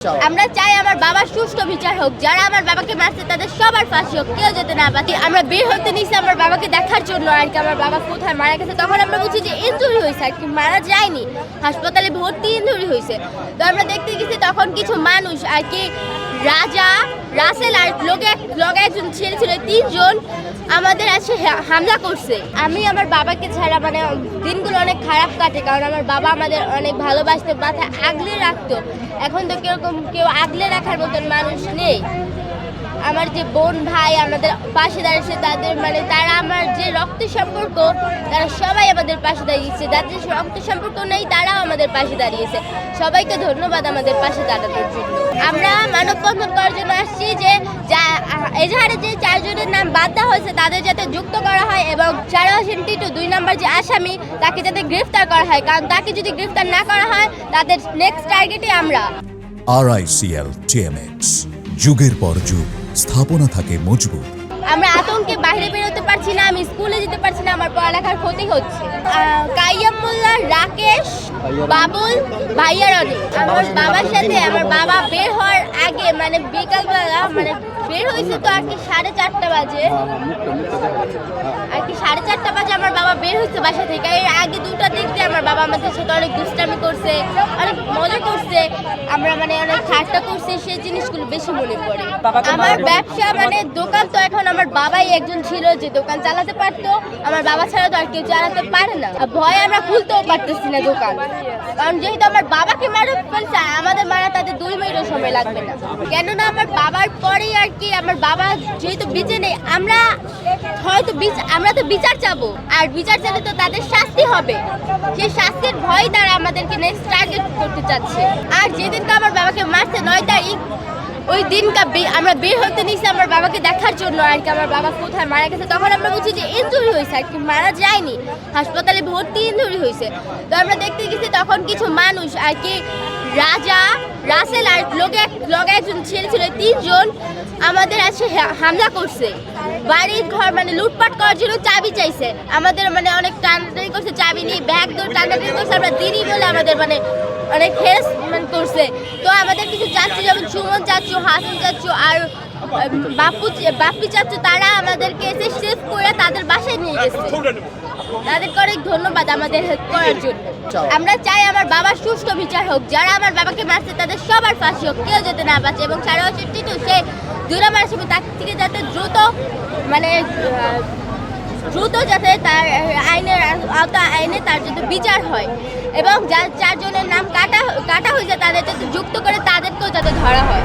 আমরা চাই আমার বাবার সুষ্ঠু বিচার হোক, যারা আমার বাবাকে মারছে তাদের সবার ফাঁসি হোক, কেউ যেতে না পাতি আমরা বের হতে নিছি আমার বাবাকে দেখার জন্য, আর কি আমার বাবা কোথায় মারা গেছে, তখন আমরা বুঝি যে ইঞ্জুরি হয়েছে, আর কি মারা যায়নি। হাসপাতালে ভর্তি ইঞ্জুরি হয়েছে। তো আমরা দেখতে গেছি তখন কিছু মানুষ, আর কি রাজা, রাসেল আর লোকে একজন ছেলে ছিল তিনজন, আমাদের আছে হামলা করছে। আমি আমার বাবাকে ছাড়া মানে দিনগুলো অনেক খারাপ কাটে, কারণ আমার বাবা আমাদের অনেক ভালোবাসতো, মাথায় আগলে রাখতো। এখন তো কেরকম কেউ আগলে রাখার মতন মানুষ নেই। আমার যে বোন ভাই, আমাদের পাশে দাঁড়িয়েছে তাদের মানে তারা আমার যে রক্ত সম্পর্ক, তারা সবাই আমাদের পাশে দাঁড়িয়েছে। যাদের রক্ত সম্পর্ক নেই, তারাও আমাদের পাশে দাঁড়িয়েছে। সবাইকে ধন্যবাদ আমাদের পাশে জন্য। আমরা মানববন্ধন করার জন্য আসছি যে, যা, এজাহারে যে চারজনের নাম বাদ দেওয়া হয়েছে, তাদের যাতে যুক্ত করা হয় এবং সারা হোসেন টিটু, দুই নম্বর যে আসামি, তাকে যাতে গ্রেফতার করা হয়। কারণ তাকে যদি গ্রেফতার না করা হয়, তাদের নেক্সট টার্গেটই আমরা। আরআইসিএল টিএমএক্স যুগের পর যুগ, স্থাপনা থাকে মজবুত। আমরা আতঙ্কে বাইরে বেরোতে পারছি না, আমি স্কুলে যেতে পারছি না, আমার পড়ালেখার ক্ষতি হচ্ছে। কাইয়াম মোল্লা রাকেশ, বাবুল ভাইয়ার অনেক আমার বাবার সাথে আমার বাবা বের হওয়ার আগে মানে বিকালবেলা মানে বের হয়েছে তো আর কি সাড়ে চারটা বাজে। আর কি সাড়ে চারটা বাজে আমার বাবা বের হয়েছে বাসা থেকে। এর আগে দুটা দিয়ে আমার বাবা আমাদের সাথে অনেক দুষ্টামি করছে অনেক মজা করছে। আমরা মানে অনেক ঠাট্টা করছে সেই জিনিসগুলো বেশি মনে পড়ে। আমার ব্যবসা মানে দোকান তো এখন আমার বাবাই একজন ছিল যে দোকান চালাতে পারতো। আমার বাবা ছাড়া তো আর কেউ চালাতে পারে না। ভয়ে আমরা খুলতেও পারতেছি না দোকান। কারণ যেহেতু আমার বাবাকে মারা ফেলছে আমাদের মিনিটও সময় লাগবে না। কেননা আমার বাবার পরেই আর কি আমার বাবা যেহেতু বেঁচে নেই, আমরা হয়তো আমরা তো বিচার চাবো। আর বিচার চাইলে তো তাদের শাস্তি হবে। সেই শাস্তির ভয় তারা আমাদেরকে নেক্সট টার্গেট করতে চাচ্ছে। আর যেদিনকে আমার বাবাকে মারছে, নয় তারিখ, ওই দিনটা আমরা বের হতে নিছি আমার বাবাকে দেখার জন্য। আর কি আমার বাবা কোথায় মারা গেছে, তখন আমরা বুঝি যে ইঞ্জুরি হয়েছে, আর কি মারা যায়নি। হাসপাতালে ভর্তি ইঞ্জুরি হয়েছে। তো আমরা দেখতে গেছি তখন কিছু মানুষ, আর কি রাজা, রাসেল আর একজন ছেলে ছিল তিনজন, আমাদের আছে হামলা করছে। বাড়ির ঘর মানে লুটপাট করার জন্য চাবি চাইছে। আমাদের মানে অনেক টানাটানি করছে, চাবি নিয়ে ব্যাগ দৌড় টানাটানি করছে, আমরা দিনই বলে আমাদের মানে অনেক হেরাসমেন্ট করছে। তো আমাদের কিছু চাচ্ছি, যেমন সুমন চাচ্ছু, হাসান চাচ্ছু, আর বাপু বাপ্পি চাচ্ছু তারা আমাদেরকে এসে সেভ করে তাদের বাসায় নিয়ে গেছে। তাদেরকে অনেক ধন্যবাদ আমাদের হেল্প করার জন্য। আমরা চাই আমার বাবার সুষ্ঠু বিচার হোক যারা আমার বাবাকে মারছে তাদের সবার ফাঁসি হোক কেউ যেতে না পারছে এবং সারা বছর টিটু সে দুই নম্বর আসামি তার থেকে যাতে দ্রুত মানে দ্রুত যাতে তার আইনের আওতা আইনে তার যাতে বিচার হয় এবং যার চারজনের নাম কাটা কাটা হয়েছে তাদের যাতে যুক্ত করে তাদেরকেও যাতে ধরা হয়।